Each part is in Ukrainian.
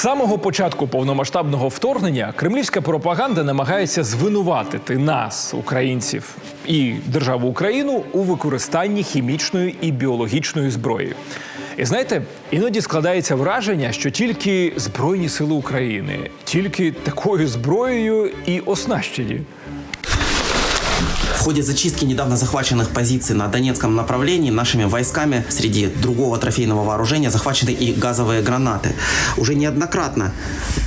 самого початку повномасштабного вторгнення кремлівська пропаганда намагається звинуватити нас, українців, і державу Україну у використанні хімічної і біологічної зброї. І знаєте, іноді складається враження, що тільки Збройні сили України, тільки такою зброєю і оснащені. В ходе зачистки недавно захваченных позиций на Донецком направлении нашими войсками среди другого трофейного вооружения захвачены и газовые гранаты. Уже неоднократно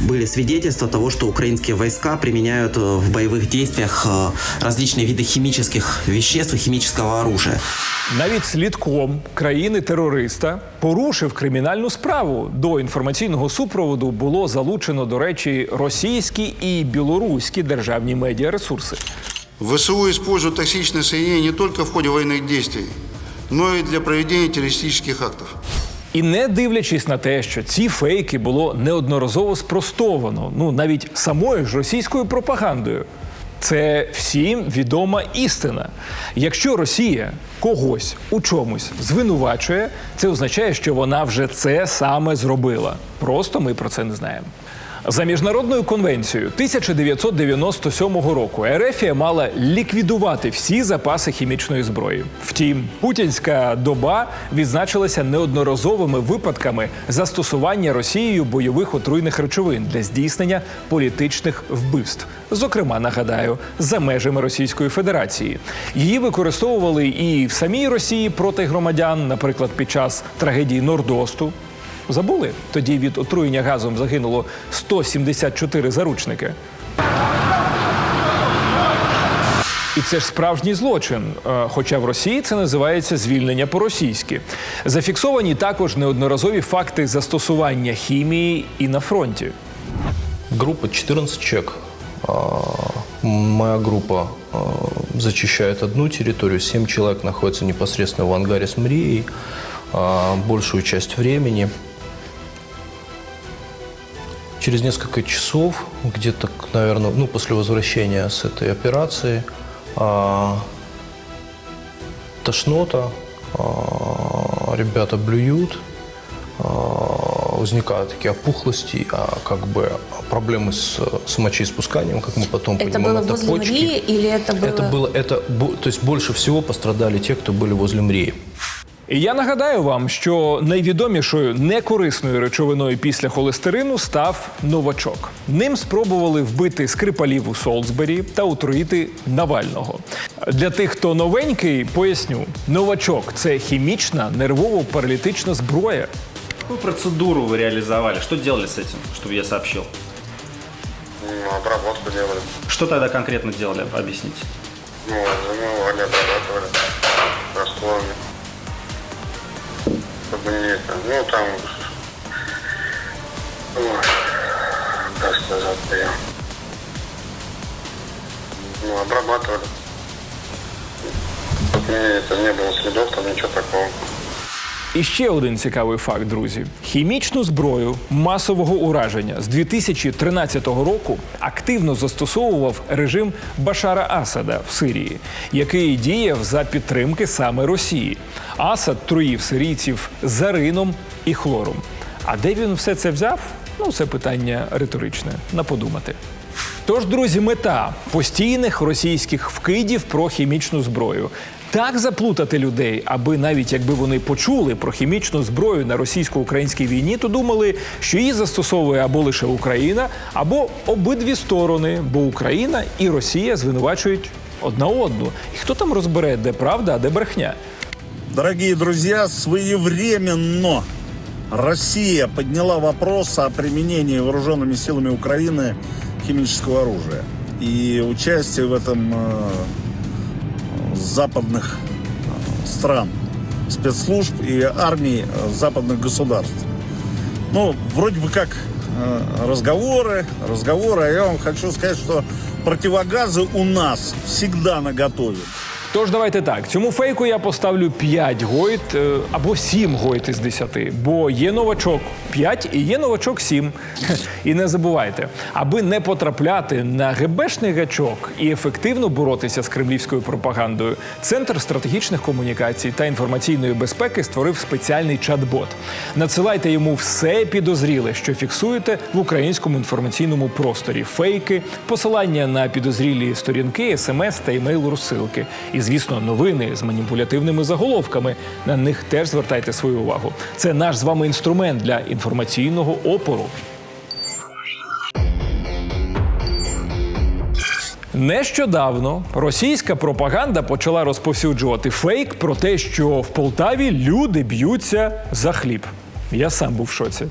были свидетельства того, что украинские войска применяют э, в боевых действиях э, различные виды химических веществ и химического оружия. Навіть слідком країни-терориста порушив кримінальну справу. До інформаційного супроводу було залучено, до речі, російські і білоруські державні медіаресурси. ВСУ используют токсичные соединения не только в ходе военных действий, но и для проведения террористических актов. І не дивлячись на те, що ці фейки було неодноразово спростовано, ну навіть самою ж російською пропагандою. Це всім відома істина. Якщо Росія когось у чомусь звинувачує, це означає, що вона вже це саме зробила. Просто ми про це не знаємо. За міжнародною конвенцією 1997 року Ерефія мала ліквідувати всі запаси хімічної зброї. Втім, путінська доба відзначилася неодноразовими випадками застосування Росією бойових отруйних речовин для здійснення політичних вбивств. Зокрема, нагадаю, за межами Російської Федерації. Її використовували і в самій Росії проти громадян, наприклад, під час трагедії Нордосту. Забули? Тоді від отруєння газом загинуло 174 заручники. І це ж справжній злочин. Е, Хоча в Росії це називається звільнення по-російськи. Зафіксовані також неодноразові факти застосування хімії і на фронті. Группа 14 человек. Моя группа а, зачищает одну территорию, 7 человек находятся непосредственно в ангаре с Мрией а, большую часть времени. Через несколько часов, где-то, наверное, ну, после возвращения с этой операции, а, тошнота, а, ребята блюют, возникают такие опухлости, а как бы проблемы с, с мочеиспусканием, как мы потом Это понимаем, было возле почки. Мрии или это было... Это было, это, бу- то есть больше всего пострадали те, кто были возле Мрии. І я нагадаю вам, що найвідомішою некорисною речовиною після холестерину став новачок. Ним спробували вбити скрипалів у Солсбері та отруїти Навального. Для тих, хто новенький, поясню: новачок це хімічна нервово-паралітична зброя. Какую процедуру вы реализовали? Что делали с этим, чтобы я сообщил? Ну, обработку делали. Что тогда конкретно делали? Объясните. Ну, замывали, обрабатывали растворами. Чтобы не это, ну, там... Ой, как сказать-то я... Ну, обрабатывали. Не, это, не было следов, там ничего такого. І ще один цікавий факт, друзі: хімічну зброю масового ураження з 2013 року активно застосовував режим Башара Асада в Сирії, який діяв за підтримки саме Росії. Асад труїв сирійців зарином і хлором. А де він все це взяв? Ну, це питання риторичне. На подумати. Тож, друзі, мета постійних російських вкидів про хімічну зброю Так заплутати людей, аби навіть якби вони почули про хімічну зброю на російсько-українській війні, то думали, що її застосовує або лише Україна, або обидві сторони, бо Україна і Росія звинувачують одна одну. І хто там розбере, де правда, а де брехня? Дорогие друзья, своевременно Россия подняла вопрос о применении вооруженными силами Украины химического оружия. И участие в этом э, западных э, стран, спецслужб и армий э, западных государств. Ну, вроде бы как э, разговоры, разговоры. А я вам хочу сказать, что противогазы у нас всегда наготове. Тож давайте так. Цьому фейку я поставлю 5 гойд е, або 7 гойд із 10, бо є новачок 5 і є новачок 7. І не забувайте, аби не потрапляти на ГБшний гачок і ефективно боротися з кремлівською пропагандою, Центр стратегічних комунікацій та інформаційної безпеки створив спеціальний чат-бот. Надсилайте йому все підозріле, що фіксуєте в українському інформаційному просторі: фейки, посилання на підозрілі сторінки, смс та імейл розсилки. І, звісно, новини з маніпулятивними заголовками. На них теж звертайте свою увагу. Це наш з вами інструмент для інформаційного опору. Нещодавно російська пропаганда почала розповсюджувати фейк про те, що в Полтаві люди б'ються за хліб. Я сам був в шоці.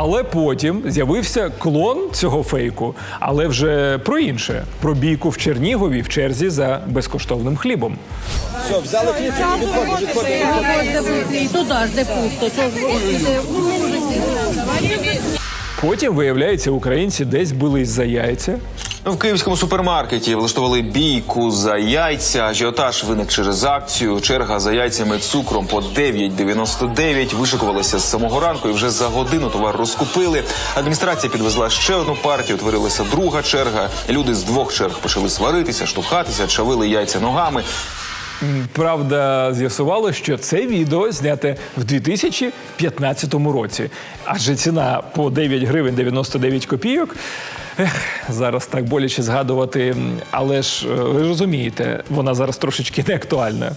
Але потім з'явився клон цього фейку, але вже про інше: про бійку в Чернігові в черзі за безкоштовним хлібом. Туди ж де пусто. Що Потім, виявляється, українці десь бились за яйця. В київському супермаркеті влаштували бійку за яйця. Ажіотаж виник через акцію. Черга за яйцями цукром по 9,99 вишикувалася з самого ранку, і вже за годину товар розкупили. Адміністрація підвезла ще одну партію. Утворилася друга черга. Люди з двох черг почали сваритися, штовхатися, чавили яйця ногами. Правда, з'ясувало, що це відео зняте в 2015 році. Адже ціна по 9 гривень 99 копійок. Ех, зараз так боляче згадувати, але ж е, ви розумієте, вона зараз трошечки не актуальна.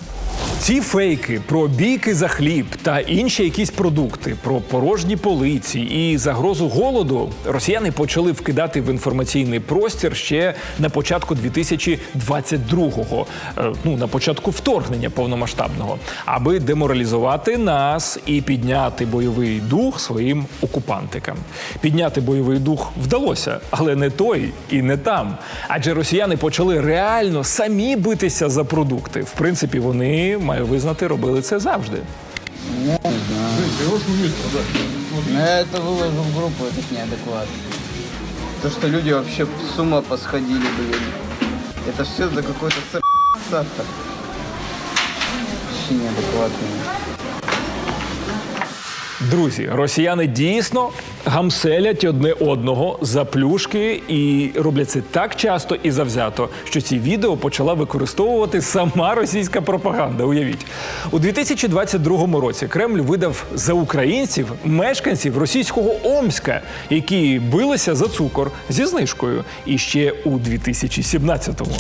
Ці фейки про бійки за хліб та інші якісь продукти, про порожні полиці і загрозу голоду росіяни почали вкидати в інформаційний простір ще на початку 2022-го, е, ну на початку вторгнення повномасштабного, аби деморалізувати нас і підняти бойовий дух своїм окупантикам. Підняти бойовий дух вдалося, але не той і не там. Адже росіяни почали реально самі битися за продукти. В принципі, вони маю визнати, робили це завжди. Ну, я это выложу в группу, это ж неадекватно. То, что люди вообще с ума посходили, блин. Это все за какой-то сыр сахар. Вообще неадекватно. Друзі, росіяни дійсно гамселять одне одного за плюшки і роблять це так часто і завзято, що ці відео почала використовувати сама російська пропаганда. Уявіть, у 2022 році Кремль видав за українців мешканців російського Омська, які билися за цукор зі знижкою. І ще у 2017-му.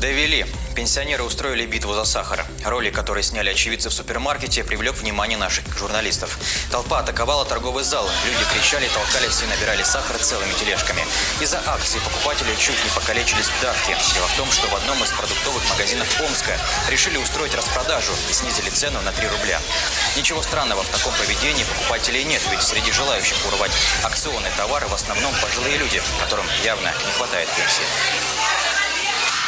Довели. Пенсионеры устроили битву за сахар. Ролик, который сняли очевидцы в супермаркете, привлек внимание наших журналистов. Толпа атаковала торговый зал. Люди кричали, толкались и набирали сахар целыми тележками. Из-за акции покупатели чуть не покалечились в давке. Дело в том, что в одном из продуктовых магазинов Омска решили устроить распродажу и снизили цену на 3 рубля. Ничего странного в таком поведении покупателей нет, ведь среди желающих урвать акционные товары в основном пожилые люди, которым явно не хватает пенсии.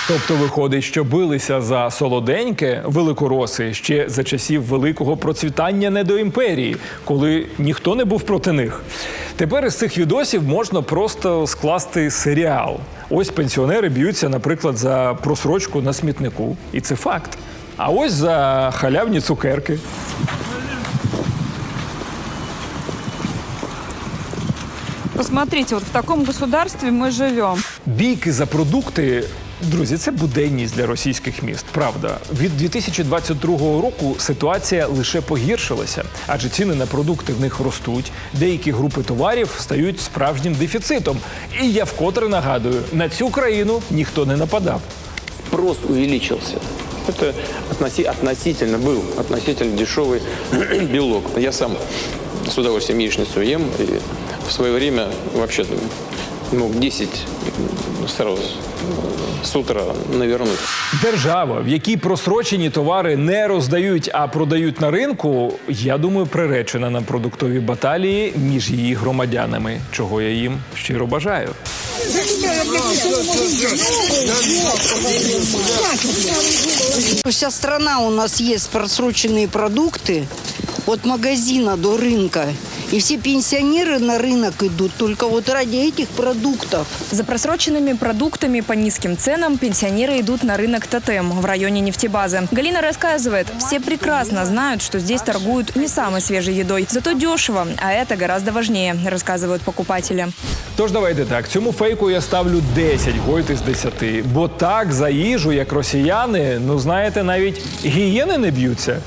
Тобто виходить, що билися за солоденьке великороси ще за часів великого процвітання недоімперії, коли ніхто не був проти них. Тепер із цих відосів можна просто скласти серіал. Ось пенсіонери б'ються, наприклад, за просрочку на смітнику, і це факт. А ось за халявні цукерки. Посмотрите, вот в таком государстве мы живем. Бійки за продукти. Друзі, це буденність для російських міст. Правда, від 2022 року ситуація лише погіршилася, адже ціни на продукти в них ростуть. Деякі групи товарів стають справжнім дефіцитом. І я вкотре нагадую, на цю країну ніхто не нападав. Спрос увеличился. Это относи- относительно был относительно дешевый белок. Я сам с удовольствием яичницу ем и в свое время вообще мог 10 сразу с утра навернуть. Держава, в якій просрочені товари не роздають, а продають на ринку, я думаю, приречена на продуктові баталії між її громадянами, чого я їм щиро бажаю. Вся страна у нас есть просроченные продукты от магазина до рынка. И все пенсионеры на рынок идут только вот ради этих продуктов. За просроченными продуктами по низким ценам пенсионеры идут на рынок Тотем в районе нефтебазы. Галина рассказывает, все прекрасно знают, что здесь торгуют не самой свежей едой, зато дешево, а это гораздо важнее, рассказывают покупатели. Тож давайте так, цьому фейку я ставлю 10 гойт із 10. Бо так за їжу, як росіяни, ну знаєте, навіть гієни не б'ються.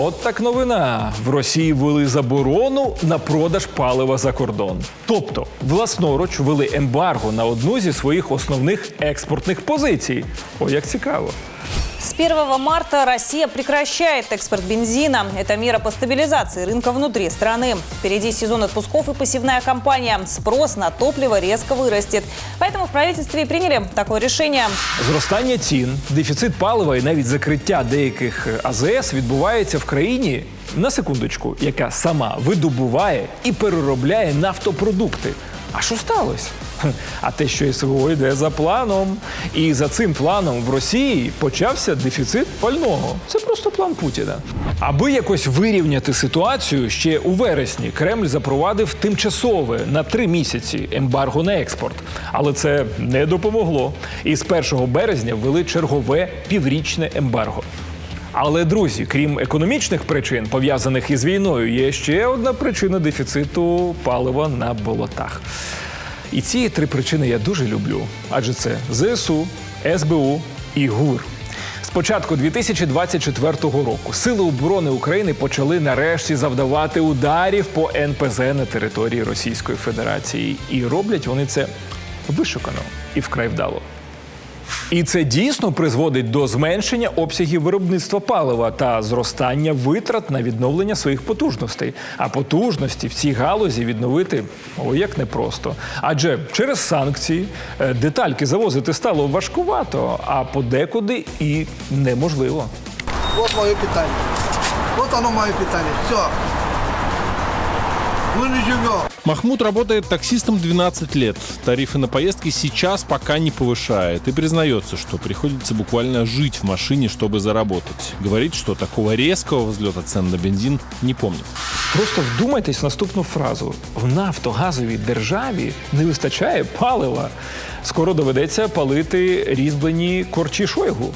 От так новина. В Росії ввели заборону на продаж палива за кордон. Тобто, власноруч ввели ембарго на одну зі своїх основних експортних позицій. О, як цікаво. С 1 марта Россия прекращает экспорт бензина. Это мера по стабилизации рынка внутри страны. Впереди сезон отпусков и посевная кампания. Спрос на топливо резко вырастет. Поэтому в правительстве и приняли такое решение. Зростання цін, дефіцит палива і навіть закриття деяких е, АЗС відбувається в країні на секундочку, яка сама видобуває і переробляє нафтопродукти. А що сталося? А те, що СВО йде за планом. І за цим планом в Росії почався дефіцит пального. Це просто план Путіна. Аби якось вирівняти ситуацію, ще у вересні Кремль запровадив тимчасове на три місяці ембарго на експорт. Але це не допомогло. І з 1 березня ввели чергове піврічне ембарго. Але друзі, крім економічних причин, пов'язаних із війною, є ще одна причина дефіциту палива на болотах. І ці три причини я дуже люблю, адже це ЗСУ, СБУ і ГУР. З початку 2024 року Сили оборони України почали нарешті завдавати ударів по НПЗ на території Російської Федерації. І роблять вони це вишукано і вкрай вдало. І це дійсно призводить до зменшення обсягів виробництва палива та зростання витрат на відновлення своїх потужностей. А потужності в цій галузі відновити о як непросто. Адже через санкції е, детальки завозити стало важкувато, а подекуди і неможливо. Вот мое питание. Вот оно мое питание. Все. Мы не живем. Махмуд работает таксистом 12 лет. Тарифы на поездки сейчас пока не повышает и признается, что приходится буквально жить в машине, чтобы заработать. Говорит, что такого резкого взлета цен на бензин не помнит. Просто вдумайтесь в наступну фразу: в нафтогазовій державі не вистачає палива. Скоро доведеться палити різьблені корчі Шойгу.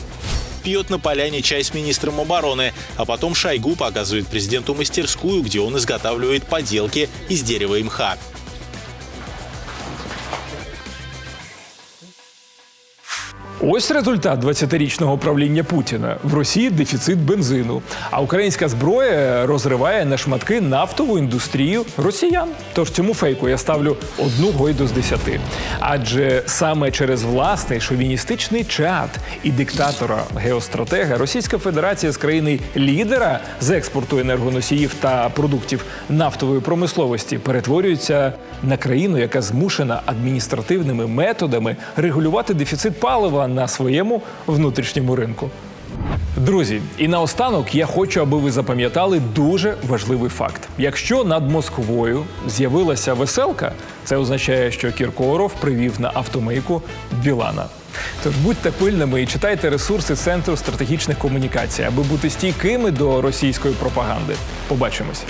Пьет на поляне чай с министром обороны, а потом Шойгу показывает президенту мастерскую, где он изготавливает поделки из дерева и мха. Ось результат 20-річного правління Путіна. В Росії дефіцит бензину, а українська зброя розриває на шматки нафтову індустрію росіян. Тож цьому фейку я ставлю одну гойду з десяти. Адже саме через власний шовіністичний чат і диктатора геостратега Російська Федерація з країни лідера з експорту енергоносіїв та продуктів нафтової промисловості перетворюється на країну, яка змушена адміністративними методами регулювати дефіцит палива на своєму внутрішньому ринку. Друзі, і наостанок я хочу, аби ви запам'ятали дуже важливий факт: якщо над Москвою з'явилася веселка, це означає, що Кіркоров привів на автомийку Білана. Тож будьте пильними і читайте ресурси Центру стратегічних комунікацій, аби бути стійкими до російської пропаганди. Побачимось.